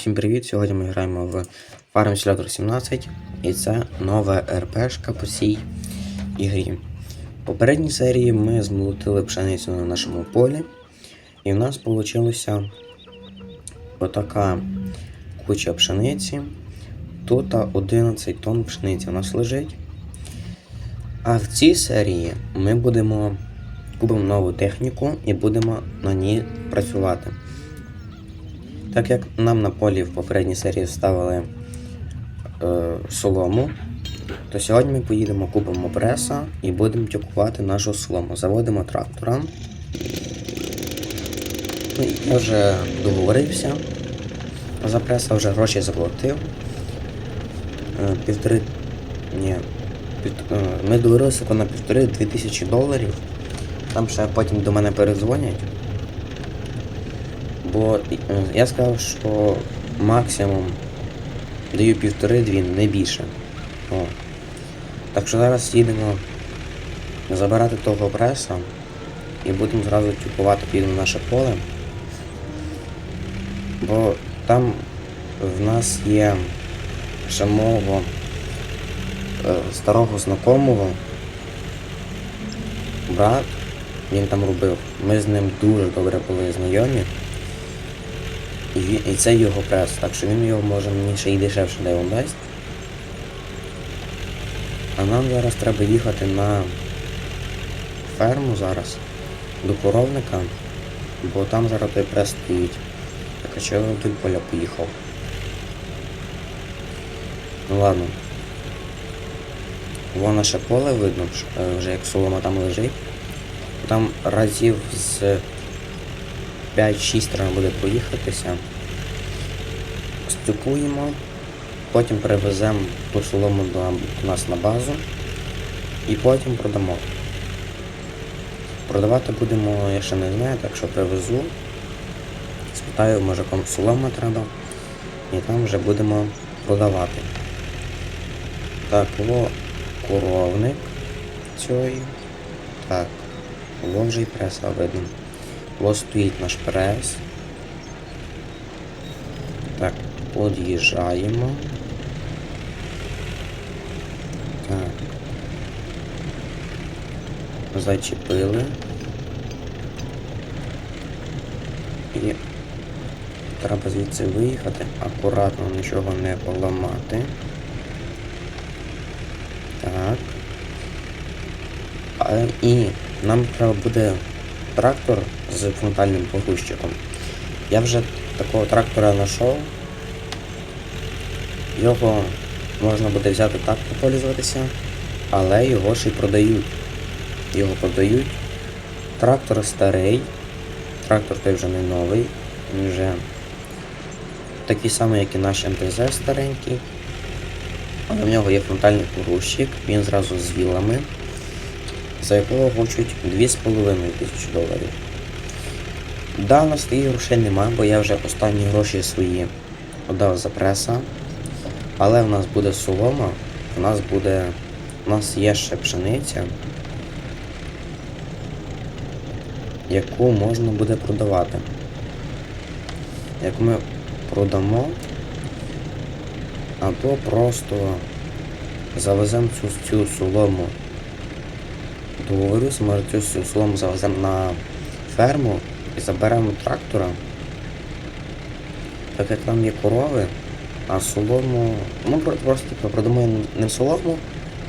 Всім привіт! Сьогодні ми граємо в Farm Simulator 17 і це нова РПшка по цій ігрі. В попередній серії ми змолотили пшеницю на нашому полі, і в нас вийшла отака куча пшениці. Тут 11 тонн пшениці у нас лежить. А в цій серії ми будемо купимо нову техніку і будемо на ній працювати. Так як нам на полі в попередній серії ставили е, солому, то сьогодні ми поїдемо, купимо преса і будемо тюкувати нашу солому. Заводимо трактора. Ну, Я вже договорився. За преса вже гроші заплатив. Е, півтори. Ні. Під, е, ми договорилися на півтори-дві тисячі доларів. Там ще потім до мене перезвонять. Бо е, я сказав, що максимум даю півтори-дві, не більше. О. Так що зараз їдемо забирати того преса і будемо зразу тюкувати під наше поле. Бо там в нас є ще мого е, старого знакомого брат, він там робив. Ми з ним дуже добре були знайомі. І, і це його прес, так що він його може мені ще й дешевше де він дасть. А нам зараз треба їхати на ферму зараз до коровника, бо там зараз той прес стоїть. Так а чого тут поля поїхав? Ну ладно. Вон наше поле видно, е, вже як солома там лежить. Там разів з 5-6 треба буде проїхатися. Стюкуємо, потім привеземо ту солому до нас на базу і потім продамо. Продавати будемо, я ще не знаю, так що привезу. Спитаю, може кому солома треба. І там вже будемо продавати. Так, во коровник цієї. Так, во вже й преса видно. Ось стоїть наш прес. Так, під'їжджаємо. Так. Зачепили. І треба звідси виїхати, акуратно нічого не поламати. Так. А, і нам треба буде трактор з фронтальним погрузчиком. Я вже такого трактора знайшов. Його можна буде взяти так попользуватися, але його ще й продають. Його продають. Трактор старий. Трактор той вже не новий. Він вже такий самий, як і наш МТЗ старенький. Але в нього є фронтальний погрузчик, він зразу з вілами за якого хочуть 2,5 тисячі доларів. Да, нас таких грошей нема, бо я вже останні гроші свої отдав за преса. Але в нас буде солома, у нас буде. У нас є ще пшениця, яку можна буде продавати. Як ми продамо, або просто завеземо цю, цю солому договорюсь, може цю всю солому завеземо на ферму і заберемо трактора. Так як там є корови, а солому. Ну просто продамо не солому,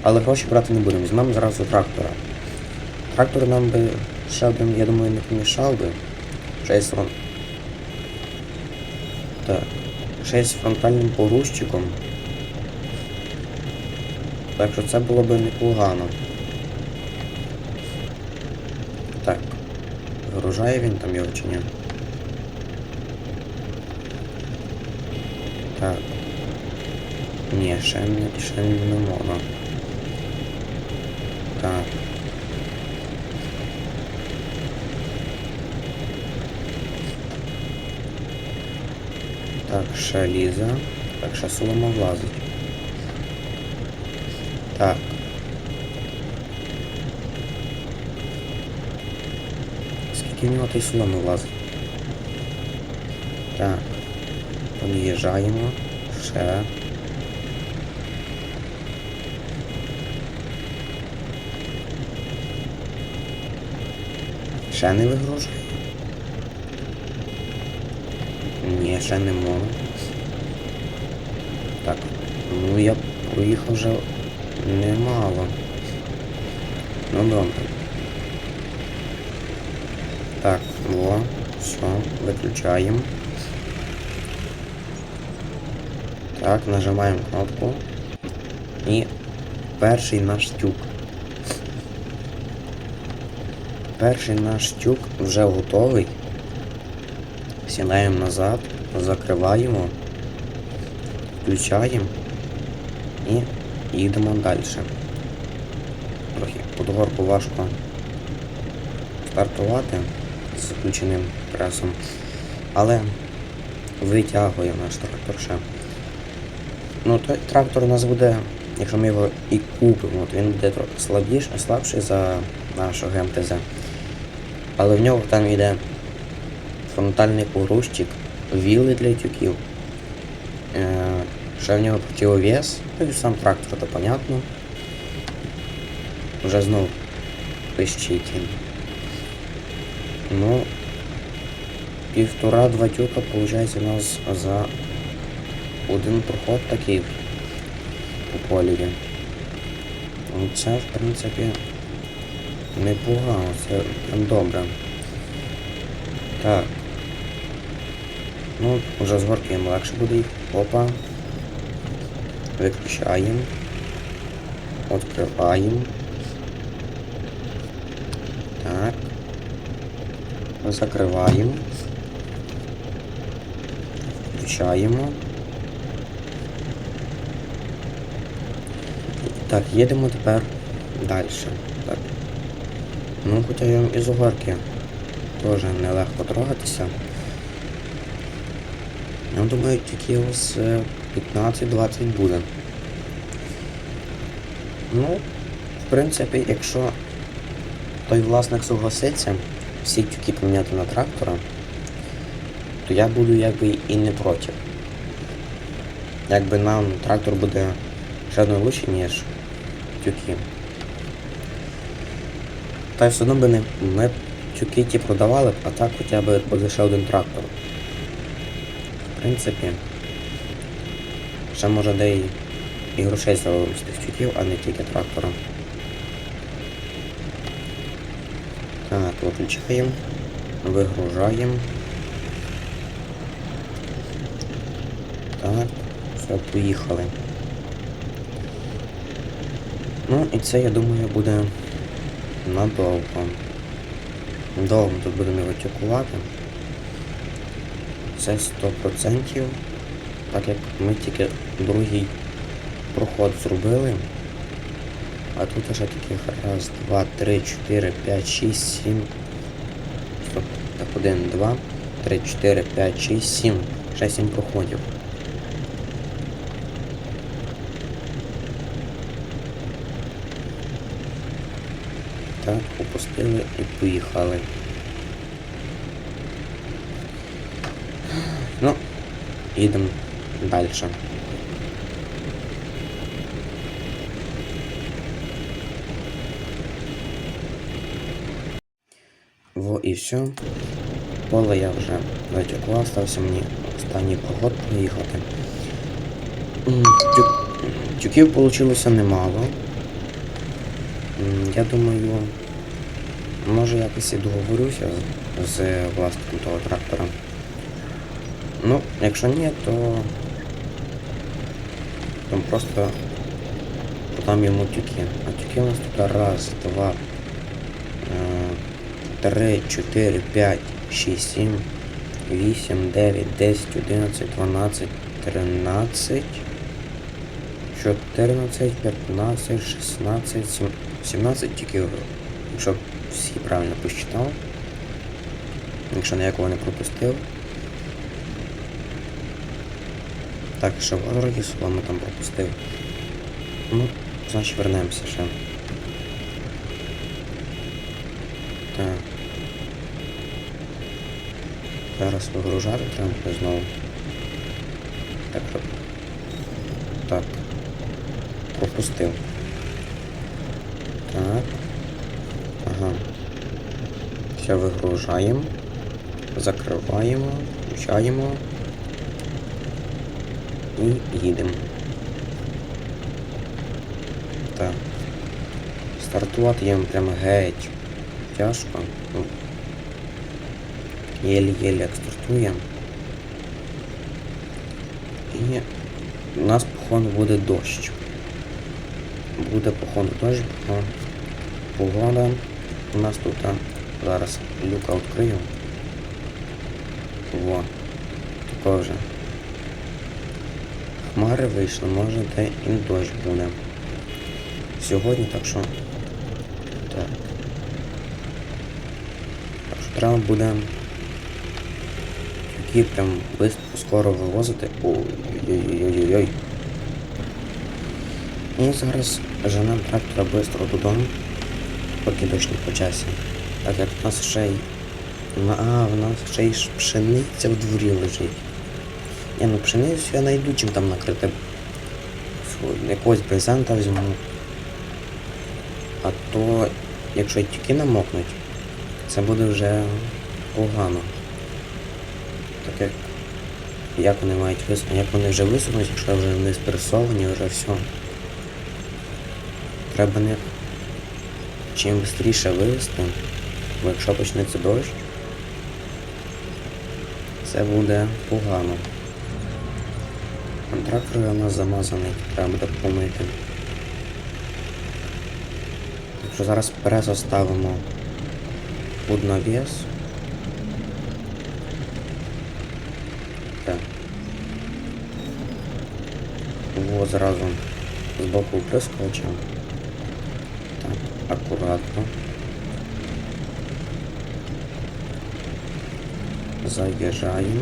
але гроші брати не будемо. Візьмемо зразу трактора. Трактор нам би ще один, я думаю, не помішав би. Ще й з фронт. Так. Ще з фронтальним погрузчиком. Так що це було би непогано. Вигружає він там його чи ні? Так. Ні, ще не, ще не можна. Так. Так, ще ліза. Так, ще солома влазить. Так. Скільки в нього той соломи влазить? Так. Під'їжджаємо. Ще. Ще не вигружає? Ні, ще не можу. Так, ну я проїхав вже немало. Ну добре. Так, во, все, виключаємо. Так, нажимаємо кнопку. І перший наш тюк. Перший наш тюк вже готовий. Сідаємо назад, закриваємо, включаємо і їдемо далі. Трохи під горку важко стартувати з включеним пресом, але витягує наш трактор ще. Ну, той трактор у нас буде, якщо ми його і купимо, то він буде трохи слабіш, слабший за нашого ГМТЗ. Але в нього там йде фронтальний погрузчик, віли для тюків. Е, ще в нього противовес, ну і сам трактор, то понятно. Вже знов пищить. Ну, півтора-два тюка, виходить, у нас за один проход такий по поліві. Ну, Це, в принципі, непогано, це добре. Так. Ну, вже з горки їм легше буде їх. Опа. Виключаємо. Відкриваємо. Так. Закриваємо. Включаємо. Так, їдемо тепер далі. Так. Ну, хоча я із угорки теж нелегко трогатися. Я думаю, тільки ось е, 15-20 буде. Ну, в принципі, якщо той власник согласиться всі тюки поміняти на трактора, то я буду якби і не проти. Якби нам трактор буде ще одно лучше, ніж тюки. Та й все одно би не ми тюки ті продавали, а так хоча б ще один трактор. В принципі, ще може де і, і грошей з тих тюків, а не тільки трактора. Так, виключаємо, вигружаємо. Так, все, поїхали. Ну і це, я думаю, буде надовго. Довго тут будемо його тюкувати. Це 100%. Так як ми тільки другий проход зробили. А тут вже таких раз, два, три, чотири, п'ять, шість, сім. Стоп, так, один, два, три, чотири, п'ять, шість, сім. Ще сім проходів. Так, опустили і поїхали. Ну, їдемо далі. Во і все. Поле я вже затекло, стався мені останній поход проїхати. Тю- Тюків вийшло немало. Я думаю, може якось і договорюся з, з власником того трактора. Ну, якщо ні, то, то просто продам йому тюки. А тюки у нас тут раз, два, е, три, чотири, п'ять, шість, сім, вісім, дев'ять, десять, одинадцять, дванадцять, тринадцять. 14, 15, 16, сім- 17 тільки, якщо всі правильно посчитав. Якщо ніякого не пропустив. Так, ще вороги з вами там пропустив. Ну, значить вернемося ще. Так. Зараз вигружати треба знову. Так, так. Пропустив. Так. Ага. Все вигружаємо. Закриваємо, включаємо. І їдемо. Так. Стартувати їм прямо геть. Тяжко. Єлі-єлі як стартуємо. І у нас, походу, буде дощ. Буде, походу, дощ, бо погода. У нас тут а, зараз люка відкрию. Во. Тако вже. Хмари вийшли, може де і дощ буде. Сьогодні, так що. Так. Так що треба буде які прям скоро вивозити. Ой-ой-ой-ой-ой. І зараз женем трактора швидко додому, поки дощ не почався. Так як в нас ще й. Ну, А, в нас ще й пшениця в дворі лежить. Ні, ну пшеницю я знайду чим там накрити. Якогось брезента візьму. А то, якщо тільки намокнуть, це буде вже погано. Так як, вони мають висунути, як вони вже висунуть, якщо вже вони спресовані, вже все. Треба не чим швидше вивезти, бо якщо почнеться дощ, це буде погано. Трактор у нас замазаний, треба буде помити. Так що зараз пресо ставимо під навіс. Так. Во зразу з боку прискочив. Так, акуратно. Заїжджаємо.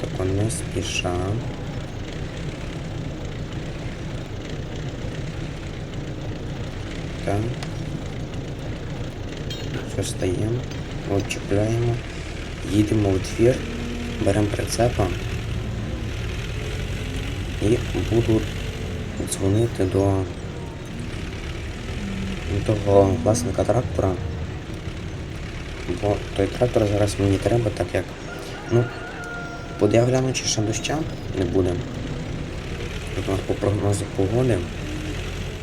Тако не спіша. Так. Все стаємо, відчіпляємо, їдемо у двір, беремо прицепа і буду дзвонити до того власника трактора. Бо той трактор зараз мені треба, так як. Ну, буде чи ще доща не буде. По прогнозу погоди,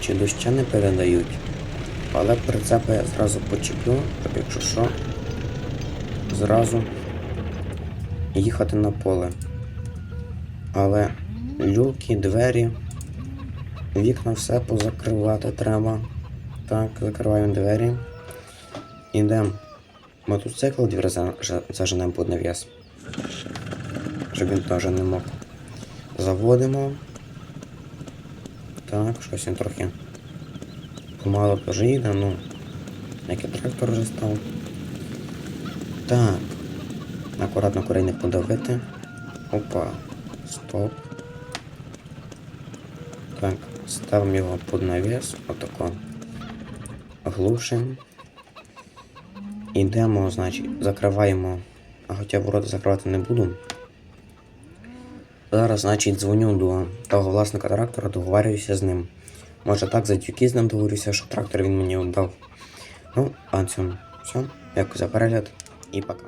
чи доща не передають. Але прицепи я зразу почеплю, щоб якщо що, зразу їхати на поле. Але люки, двері, вікна все позакривати треба. Так, закриваємо двері. Ідемо. Мотоцикл за- заженемо під навіс. Щоб він теж не мог. Заводимо. Так, щось він трохи помало теж їде, ну. Як і трактор вже став. Так. Акуратно курей не подавити. Опа. Стоп. Так, ставимо його під навіс. Отако. Глушимо. Ідемо, значить, закриваємо. А хоча ворота закривати не буду. Зараз, значить, дзвоню до того власника трактора, договарююся з ним. Може так за тюки з ним договорюся, що трактор він мені віддав. Ну, а цьому все. Дякую за перегляд і пока.